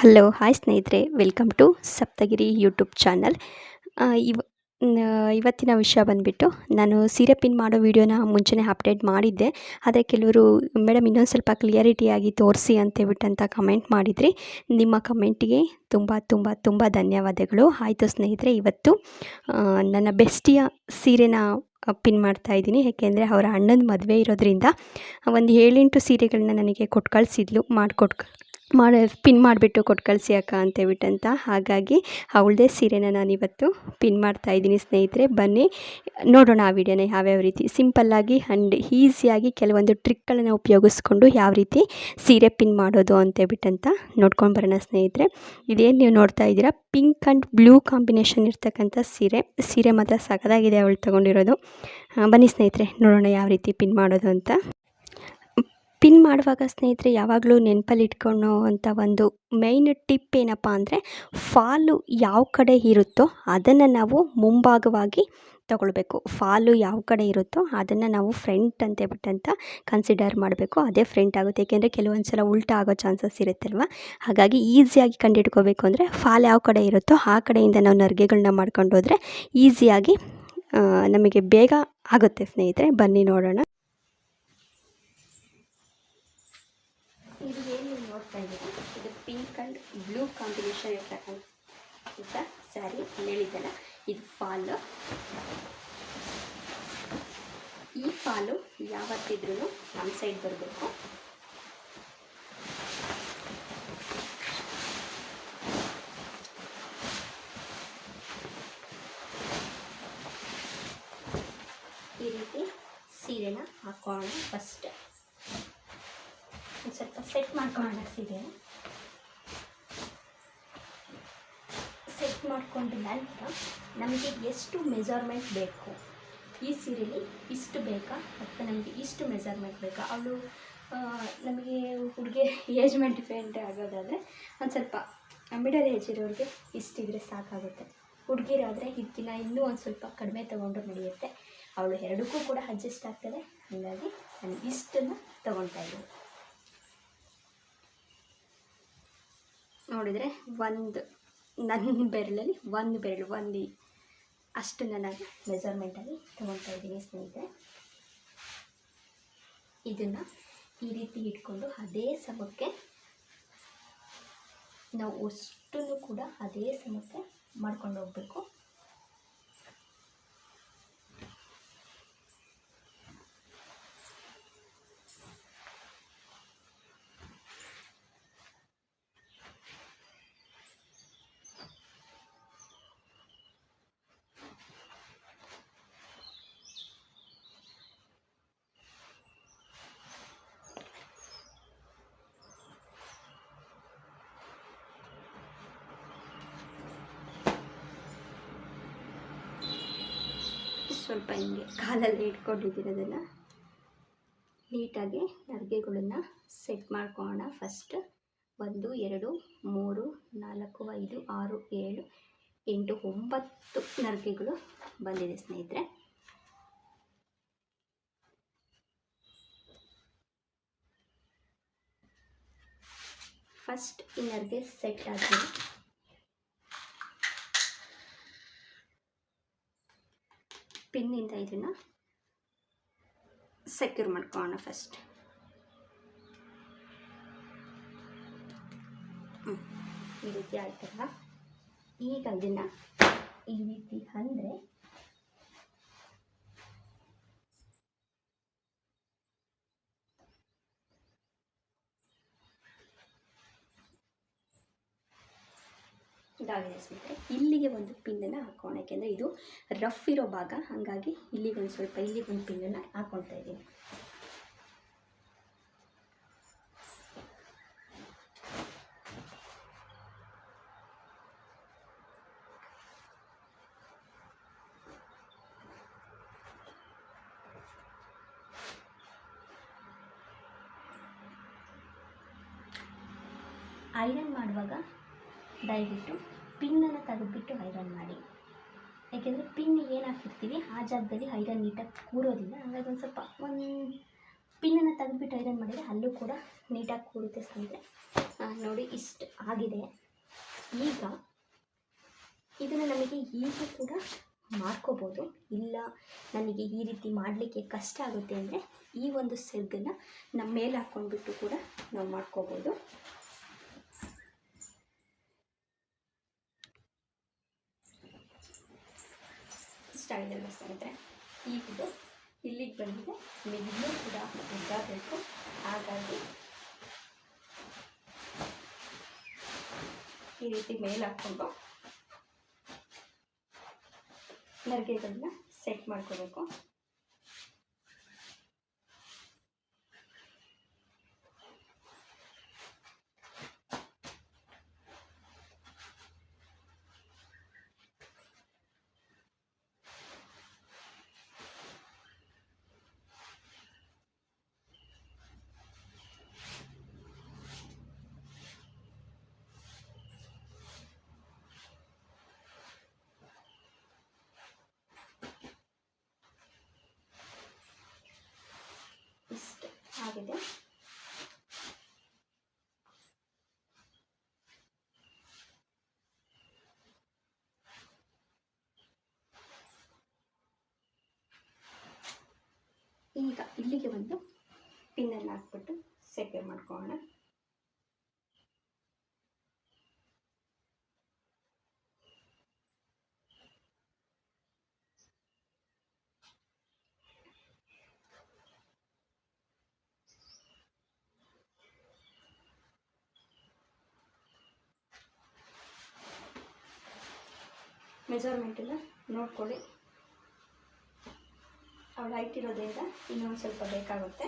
Hello, hi ಸ್ನೇಹಿತರೆ. Welcome to Saptagiri YouTube channel. ಇವ ಇವತ್ತಿನ ವಿಷಯ ಬಂದುಬಿಟ್ಟು ನಾನು ಸೀರೆ ಪಿನ್ ಮಾಡೋ ವಿಡಿಯೋನ ಮುಂಚೆನೇ ಅಪ್ಡೇಟ್ ಮಾಡಿದ್ದೆ. ಆದರೆ ಕೆಲವರು, ಮೇಡಮ್, ಇನ್ನೊಂದು ಸ್ವಲ್ಪ ಕ್ಲಿಯರಿಟಿಯಾಗಿ ತೋರಿಸಿ ಅಂತೇಳ್ಬಿಟ್ಟು ಅಂತ ಕಮೆಂಟ್ ಮಾಡಿದ್ರಿ. ನಿಮ್ಮ ಕಮೆಂಟಿಗೆ ತುಂಬ ತುಂಬ ತುಂಬ ಧನ್ಯವಾದಗಳು. ಆಯಿತು ಸ್ನೇಹಿತರೆ, ಇವತ್ತು ನನ್ನ ಬೆಸ್ಟಿಯ ಸೀರೆನ ಪಿನ್ ಮಾಡ್ತಾ ಇದ್ದೀನಿ. ಏಕೆಂದರೆ ಅವರ ಅಣ್ಣನ ಮದುವೆ ಇರೋದ್ರಿಂದ, ಒಂದು ಏಳೆಂಟು ಸೀರೆಗಳನ್ನ ನನಗೆ ಕೊಟ್ಟು ಕಳಿಸಿದ್ಲು ಮಾಡಿ ಪಿನ್ ಮಾಡಿಬಿಟ್ಟು ಕೊಟ್ಟು ಕಳಿಸಿ ಅಕ್ಕ ಅಂತೇಳ್ಬಿಟ್ಟಂತ ಹಾಗಾಗಿ ಅವಳದೇ ಸೀರೆನ ನಾನಿವತ್ತು ಪಿನ್ ಮಾಡ್ತಾ ಇದ್ದೀನಿ ಸ್ನೇಹಿತರೆ. ಬನ್ನಿ, ನೋಡೋಣ ಆ ವಿಡಿಯೋನ ಯಾವ್ಯಾವ ರೀತಿ. ಸಿಂಪಲ್ಲಾಗಿ ಆ್ಯಂಡ್ ಈಸಿಯಾಗಿ ಕೆಲವೊಂದು ಟ್ರಿಕ್ಗಳನ್ನು ಉಪಯೋಗಿಸ್ಕೊಂಡು ಯಾವ ರೀತಿ ಸೀರೆ ಪಿನ್ ಮಾಡೋದು ಅಂತೇಳ್ಬಿಟ್ಟಂತ ನೋಡ್ಕೊಂಡು ಬರೋಣ ಸ್ನೇಹಿತರೆ. ಇದೇನು ನೀವು ನೋಡ್ತಾ ಇದ್ದೀರಾ? ಪಿಂಕ್ ಆ್ಯಂಡ್ ಬ್ಲೂ ಕಾಂಬಿನೇಷನ್ ಇರ್ತಕ್ಕಂಥ ಸೀರೆ. ಸೀರೆ ಮಾತ್ರ ಸಖದಾಗಿದೆ ಅವಳು ತೊಗೊಂಡಿರೋದು. ಬನ್ನಿ ಸ್ನೇಹಿತರೆ, ನೋಡೋಣ ಯಾವ ರೀತಿ ಪಿನ್ ಮಾಡೋದು ಅಂತ. ಪಿನ್ ಮಾಡುವಾಗ ಸ್ನೇಹಿತರೆ, ಯಾವಾಗಲೂ ನೆನಪಲ್ಲಿ ಇಟ್ಕೊಳ್ಳೋ ಅಂಥ ಒಂದು ಮೈನ್ ಟಿಪ್ ಏನಪ್ಪ ಅಂದರೆ, ಫಾಲು ಯಾವ ಕಡೆ ಇರುತ್ತೋ ಅದನ್ನು ನಾವು ಮುಂಭಾಗವಾಗಿ ತಗೊಳ್ಬೇಕು. ಫಾಲು ಯಾವ ಕಡೆ ಇರುತ್ತೋ ಅದನ್ನು ನಾವು ಫ್ರಂಟ್ ಅಂತ ಅಂತ ಕನ್ಸಿಡರ್ ಮಾಡಬೇಕು. ಅದೇ ಫ್ರಂಟ್ ಆಗುತ್ತೆ. ಏಕೆಂದರೆ ಕೆಲವೊಂದು ಸಲ ಉಲ್ಟಾ ಆಗೋ ಚಾನ್ಸಸ್ ಇರುತ್ತಲ್ವ? ಹಾಗಾಗಿ ಈಸಿಯಾಗಿ ಕಂಡುಹಿಡ್ಕೋಬೇಕು ಅಂದರೆ ಫಾಲ್ ಯಾವ ಕಡೆ ಇರುತ್ತೋ ಆ ಕಡೆಯಿಂದ ನಾವು ನರಿಗೆಗಳನ್ನ ಮಾಡ್ಕೊಂಡು ಹೋದರೆ ಈಸಿಯಾಗಿ ನಮಗೆ ಬೇಗ ಆಗುತ್ತೆ ಸ್ನೇಹಿತರೆ. ಬನ್ನಿ ನೋಡೋಣ ಇದು ಏನು ನೀವು ನೋಡ್ತಾ ಇದೆ. ಇದು ಪಿಂಕ್ ಆ್ಯಂಡ್ ಬ್ಲೂ ಕಾಂಬಿನೇಷನ್ ಇರ್ತಕ್ಕಂಥ ಸ್ಯಾರಿ ಹೇಳಿದ್ದಲ್ಲ ಇದು ಫಾಲು ಈ ಫಾಲು ಯಾವತ್ತಿದ್ರೂ ನಮ್ಮ ಸೈಡ್ ಬರಬೇಕು. ಈ ರೀತಿ ಸೀರೆನ ಹಾಕೋಣ ಫಸ್ಟ್ ಒಂದು ಸ್ವಲ್ಪ ಸೆಟ್ ಸೀರೆ ಸೆಟ್ ಮಾಡ್ಕೊಂಡ ನಂತರ ನಮಗೆ ಎಷ್ಟು ಮೆಜರ್ಮೆಂಟ್ ಬೇಕು? ಈ ಸೀರೆಲಿ ಇಷ್ಟು ಬೇಕಾ? ಅಥವಾ ನಮಗೆ ಇಷ್ಟು ಮೆಜರ್ಮೆಂಟ್ ಬೇಕಾ? ಅವಳು ನಮಗೆ ಹುಡುಗಿ ಏಜ್ಮೆಂಟ್ ಡಿಪೆಂಡ್ ಆಗೋದಾದರೆ ಒಂದು ಸ್ವಲ್ಪ ಮಿಡಲ್ ಏಜ್ ಇರೋರಿಗೆ ಇಷ್ಟಿದ್ರೆ ಸಾಕಾಗುತ್ತೆ. ಹುಡುಗಿರಾದರೆ ಇದಕ್ಕಿಂತ ಇನ್ನೂ ಒಂದು ಸ್ವಲ್ಪ ಕಡಿಮೆ ತೊಗೊಂಡ್ರು ನಡೆಯುತ್ತೆ. ಅವಳು ಎರಡಕ್ಕೂ ಕೂಡ ಅಡ್ಜಸ್ಟ್ ಆಗ್ತದೆ. ಹಾಗಾಗಿ ನಾನು ಇಷ್ಟನ್ನು ತೊಗೊಳ್ತಾ ಇದ್ದೀನಿ. ನೋಡಿದರೆ ಒಂದು, ನನ್ನ ಬೆರಳಲ್ಲಿ ಒಂದು ಬೆರಳು, ಒಂದು ಅಷ್ಟು ನಾನು ಮೆಜರ್ಮೆಂಟಲ್ಲಿ ತೊಗೊಳ್ತಾ ಇದ್ದೀನಿ ಸ್ನೇಹಿತರೆ. ಇದನ್ನು ಈ ರೀತಿ ಇಟ್ಕೊಂಡು ಅದೇ ಸಮಕ್ಕೆ ನಾವು ಅಷ್ಟನ್ನು ಕೂಡ ಅದೇ ಸಮಕ್ಕೆ ಮಾಡ್ಕೊಂಡು ಹೋಗಬೇಕು. ಸ್ವಲ್ಪ ಹಿಂಗೆ ಕಾಲಲ್ಲಿ ಇಟ್ಕೊಂಡಿದ್ದೀನಿ ಅದನ್ನು ನೀಟಾಗಿ ನರಿಗೆಗಳನ್ನು ಸೆಟ್ ಮಾಡ್ಕೊಳ್ಳೋಣ ಫಸ್ಟ್ ಒಂದು, ಎರಡು, ಮೂರು, ನಾಲ್ಕು, ಐದು, ಆರು, ಏಳು, ಎಂಟು, ಒಂಬತ್ತು ನರಿಗೆಗಳು ಬಂದಿದೆ ಸ್ನೇಹಿತರೆ. ಫಸ್ಟ್ ಈ ನರಿಗೆ ಸೆಟ್ ಆದಮೇಲೆ ಪಿನ್ನಿಂದ ಇದನ್ನು ಸೆಕ್ಯೂರ್ ಮಾಡ್ಕೊಳ್ಳೋಣ ಫಸ್ಟ್ ಈ ರೀತಿ ಆಯ್ತಲ್ಲ ಈಗ ಇದನ್ನು ಈ ರೀತಿ ಅಂದರೆ ಇದಾಗಿದೆ ಸ್ನೇಹಿತರೆ ಇಲ್ಲಿಗೆ ಒಂದು ಪಿನ್ನನ್ನು ಹಾಕೋಣ. ಯಾಕೆಂದರೆ ಇದು ರಫ್ ಇರೋ ಭಾಗ. ಹಾಗಾಗಿ ಇಲ್ಲಿಗೆ ಒಂದು ಸ್ವಲ್ಪ ಇಲ್ಲಿಗೆ ಒಂದು ಪಿನ್ನನ್ನು ಹಾಕೊಳ್ತಾ ಇದ್ದೀನಿ. ಐರನ್ ಮಾಡುವಾಗ ದಯವಿಟ್ಟು ಪಿನ್ನನ್ನು ತೆಗೆದುಬಿಟ್ಟು ಐರನ್ ಮಾಡಿ. ಯಾಕೆಂದರೆ ಪಿನ್ ಏನು ಹಾಕಿರ್ತೀವಿ ಆ ಜಾಗದಲ್ಲಿ ಐರನ್ ನೀಟಾಗಿ ಕೂರೋದಿಲ್ಲ. ಹಾಗಾಗಿ ಒಂದು ಸ್ವಲ್ಪ ಒಂದು ಪಿನ್ನನ್ನು ತೆಗೆದುಬಿಟ್ಟು ಐರನ್ ಮಾಡಿದರೆ ಅಲ್ಲೂ ಕೂಡ ನೀಟಾಗಿ ಕೂರುತ್ತೆ ಸ್ನೇಹಿತರೆ. ನೋಡಿ ಇಷ್ಟು ಆಗಿದೆ. ಈಗ ಇದನ್ನು ನಮಗೆ ಈಗ ಕೂಡ ಮಾಡ್ಕೋಬೋದು. ಇಲ್ಲ ನನಗೆ ಈ ರೀತಿ ಮಾಡಲಿಕ್ಕೆ ಕಷ್ಟ ಆಗುತ್ತೆ ಅಂದರೆ ಈ ಒಂದು ಸೆಗ್ಗನ್ನು ನಮ್ಮ ಮೇಲೆ ಹಾಕ್ಕೊಂಡ್ಬಿಟ್ಟು ಕೂಡ ನಾವು ಮಾಡ್ಕೋಬೋದು. ಸ್ಟೈಲಲ್ಲಿ ಸ್ನೇಹಿತರೆ ಇದು ಇಲ್ಲಿಗೆ ಬಂದಿದೆ. ಇನ್ನೂ ಕೂಡ ಬೇಕು ಹಾಗಾಗಿ ಈ ರೀತಿ ಮೇಲೆ ಹಾಕ್ಕೊಂಡು ನರಿಗೆಗಳನ್ನ ಸೆಟ್ ಮಾಡ್ಕೋಬೇಕು ಇಷ್ಟು ಆಗಿದೆ ಈಗ ಇಲ್ಲಿಗೆ ಒಂದು ಪಿನ್ನಲ್ಲಿ ಹಾಕ್ಬಿಟ್ಟು ಸೆಕೆ ಮೆಜರ್ಮೆಂಟ್ ಮೆಜರ್ಮೆಂಟನ್ನು ನೋಡ್ಕೊಳ್ಳಿ. ಅವಳು ಹೈಟ್ ಇರೋದ್ರಿಂದ ಇನ್ನೊಂದು ಸ್ವಲ್ಪ ಬೇಕಾಗುತ್ತೆ.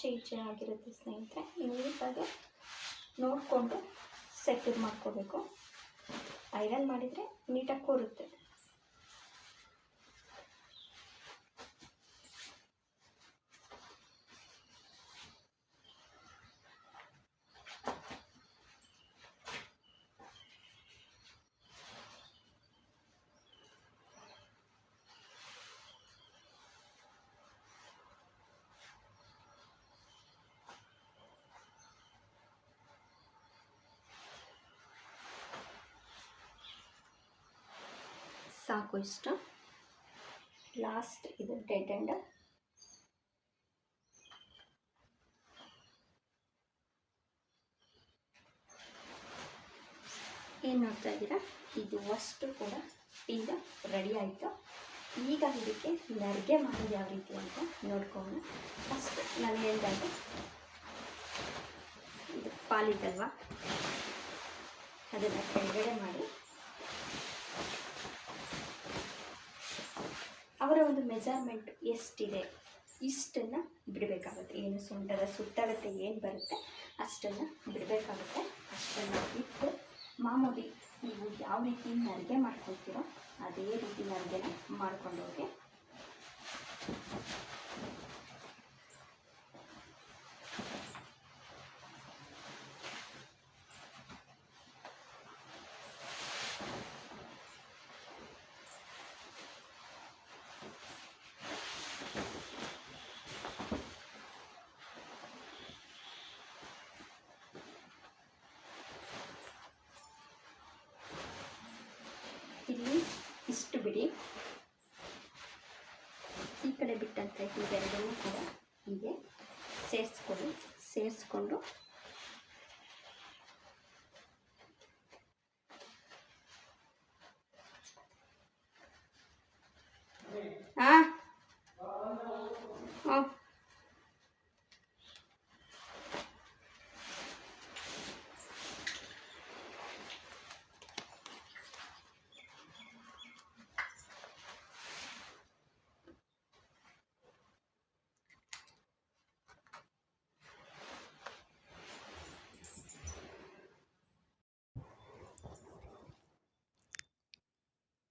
ಆಚೆ ಈಚೆ ಆಗಿರುತ್ತೆ ಸ್ನೇಹಿತರೆ ನೀಟಾಗಿ ನೋಡಿಕೊಂಡು ಸೆಕ್ಯೂರ್ ಮಾಡ್ಕೋಬೇಕು. ಐರನ್ ಮಾಡಿದರೆ ನೀಟಾಗಿ ಕೂರುತ್ತೆ. ಸಾಕು ಇಷ್ಟು. ಲಾಸ್ಟ್ ಇದು ಡೆಡ್ ಎಂಡ್ ಏನು ನೋಡ್ತಾ ಇದ್ದೀರಾ? ಇದು ಅಷ್ಟು ಕೂಡ ಈಗ ರೆಡಿ ಆಯಿತು. ಈಗ ಇದಕ್ಕೆ ನರಿಗೆ ಮಾಡೋದು ಯಾವ ರೀತಿ ಅಂತ ನೋಡ್ಕೊಳ್ಳೋಣ. ಫಸ್ಟ್ ನಾನು ಹೇಳ್ದಾಗ ಇದು ಪಾಲಿದಲ್ವಾ ಅದನ್ನು ಕೆಳಗಡೆ ಮಾಡಿ. ಅವರ ಒಂದು ಮೆಜರ್ಮೆಂಟ್ ಎಷ್ಟಿದೆ, ಇಷ್ಟನ್ನು ಬಿಡಬೇಕಾಗುತ್ತೆ. ಏನು ಸೊಂಟದ ಸುತ್ತಳತೆ ಏನು ಬರುತ್ತೆ, ಅಷ್ಟನ್ನು ಬಿಡಬೇಕಾಗುತ್ತೆ. ಅಷ್ಟನ್ನು ಬಿಟ್ಟು ಮಾಮೂಲಿ ನೀವು ಯಾವ ರೀತಿ ಅಡುಗೆ ಮಾಡ್ಕೊಳ್ತೀರೋ, ಅದೇ ರೀತಿ ನರಿಗೆನ ಮಾಡ್ಕೊಂಡು ಹೋಗಿ ಇಲ್ಲಿ ಇಷ್ಟು ಬಿಡಿ. ಈ ಕಡೆ ಬಿಟ್ಟಂತ ಇವೆರಡನ್ನೂ ಕೂಡ ಹೀಗೆ ಸೇರಿಸ್ಕೊಳ್ಳಿ. ಸೇರಿಸ್ಕೊಂಡು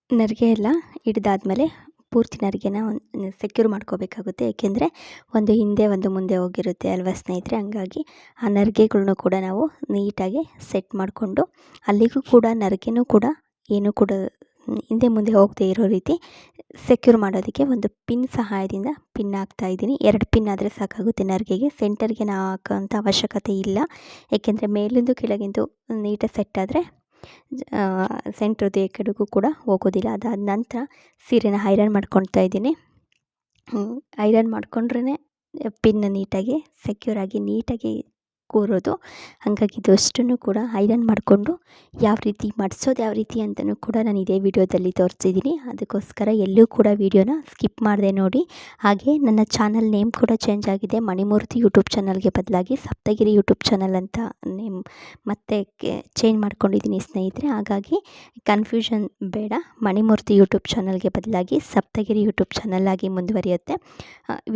ನೆರಿಗೆ ಎಲ್ಲ ಹಿಡ್ದಾದ್ಮೇಲೆ ಪೂರ್ತಿ ನರಿಗೆನ ಒಂದು ಸೆಕ್ಯೂರ್ ಮಾಡ್ಕೋಬೇಕಾಗುತ್ತೆ. ಏಕೆಂದರೆ ಒಂದು ಹಿಂದೆ ಒಂದು ಮುಂದೆ ಹೋಗಿರುತ್ತೆ ಅಲ್ವಾ ಸ್ನೇಹಿತರೆ? ಹಂಗಾಗಿ ಆ ನರಿಗೆಗಳನ್ನು ಕೂಡ ನಾವು ನೀಟಾಗಿ ಸೆಟ್ ಮಾಡಿಕೊಂಡು ಅಲ್ಲಿಗೂ ಕೂಡ ನರಿಗೆನೂ ಕೂಡ ಏನೂ ಕೂಡ ಹಿಂದೆ ಮುಂದೆ ಹೋಗದೇ ಇರೋ ರೀತಿ ಸೆಕ್ಯೂರ್ ಮಾಡೋದಕ್ಕೆ ಒಂದು ಪಿನ್ ಸಹಾಯದಿಂದ ಪಿನ್ ಹಾಕ್ತಾ ಇದ್ದೀನಿ. ಎರಡು ಪಿನ್ ಆದರೆ ಸಾಕಾಗುತ್ತೆ ನರಿಗೆಗೆ. ಸೆಂಟರ್ಗೆ ನಾವು ಹಾಕೋಂಥ ಅವಶ್ಯಕತೆ ಇಲ್ಲ. ಏಕೆಂದರೆ ಮೇಲಿಂದು ಕೆಳಗಿಂದು ನೀಟಾಗಿ ಸೆಟ್ ಆದರೆ ಸೆಂಟ್ರದ್ದು ಹೃದಯ ಕಡೆಗೂ ಕೂಡ ಹೋಗೋದಿಲ್ಲ. ಅದಾದ ನಂತರ ಸೀರೆನ ಐರನ್ ಮಾಡ್ಕೊಳ್ತಾ ಇದ್ದೀನಿ. ಐರನ್ ಮಾಡ್ಕೊಂಡ್ರೇ ಪಿನ್ ನೀಟಾಗಿ ಸೆಕ್ಯೂರಾಗಿ ನೀಟಾಗಿ ಕೂರೋದು. ಹಾಗಾಗಿ ಇದಷ್ಟನ್ನು ಕೂಡ ಐರನ್ ಮಾಡಿಕೊಂಡು ಯಾವ ರೀತಿ ಮಡಿಸೋದು ಯಾವ ರೀತಿ ಅಂತಲೂ ಕೂಡ ನಾನು ಇದೇ ವಿಡಿಯೋದಲ್ಲಿ ತೋರಿಸಿದ್ದೀನಿ. ಅದಕ್ಕೋಸ್ಕರ ಎಲ್ಲೂ ಕೂಡ ವೀಡಿಯೋನ ಸ್ಕಿಪ್ ಮಾಡಿದೆ ನೋಡಿ. ಹಾಗೆ ನನ್ನ ಚಾನಲ್ ನೇಮ್ ಕೂಡ ಚೇಂಜ್ ಆಗಿದೆ. ಮಣಿಮೂರ್ತಿ ಯೂಟ್ಯೂಬ್ ಚಾನಲ್ಗೆ ಬದಲಾಗಿ ಸಪ್ತಗಿರಿ ಯೂಟ್ಯೂಬ್ ಚಾನಲ್ ಅಂತ ನೇಮ್ ಮತ್ತೆ ಚೇಂಜ್ ಮಾಡ್ಕೊಂಡಿದ್ದೀನಿ ಸ್ನೇಹಿತರೆ. ಹಾಗಾಗಿ ಕನ್ಫ್ಯೂಷನ್ ಬೇಡ. ಮಣಿಮೂರ್ತಿ ಯೂಟ್ಯೂಬ್ ಚಾನಲ್ಗೆ ಬದಲಾಗಿ ಸಪ್ತಗಿರಿ ಯೂಟ್ಯೂಬ್ ಚಾನಲ್ ಆಗಿ ಮುಂದುವರಿಯುತ್ತೆ.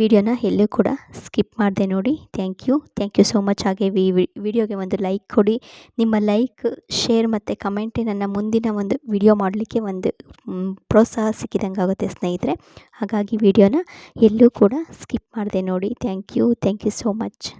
ವಿಡಿಯೋನ ಎಲ್ಲೂ ಕೂಡ ಸ್ಕಿಪ್ ಮಾಡಿದೆ ನೋಡಿ. Thank you. Thank you so much ಹಾಗೆ ವಿ ವಿಡಿಯೋಗೆ ಒಂದು ಲೈಕ್ ಕೊಡಿ. ನಿಮ್ಮ ಲೈಕ್, ಶೇರ್ ಮತ್ತು ಕಮೆಂಟೇ ನನ್ನ ಮುಂದಿನ ಒಂದು ವಿಡಿಯೋ ಮಾಡಲಿಕ್ಕೆ ಒಂದು ಪ್ರೋತ್ಸಾಹ ಸಿಕ್ಕಿದಂಗೆ ಆಗುತ್ತೆ ಸ್ನೇಹಿತರೆ. ಹಾಗಾಗಿ ವಿಡಿಯೋನ ಎಲ್ಲೂ ಕೂಡ ಸ್ಕಿಪ್ ಮಾಡಿದೆ ನೋಡಿ. Thank you. Thank you so much.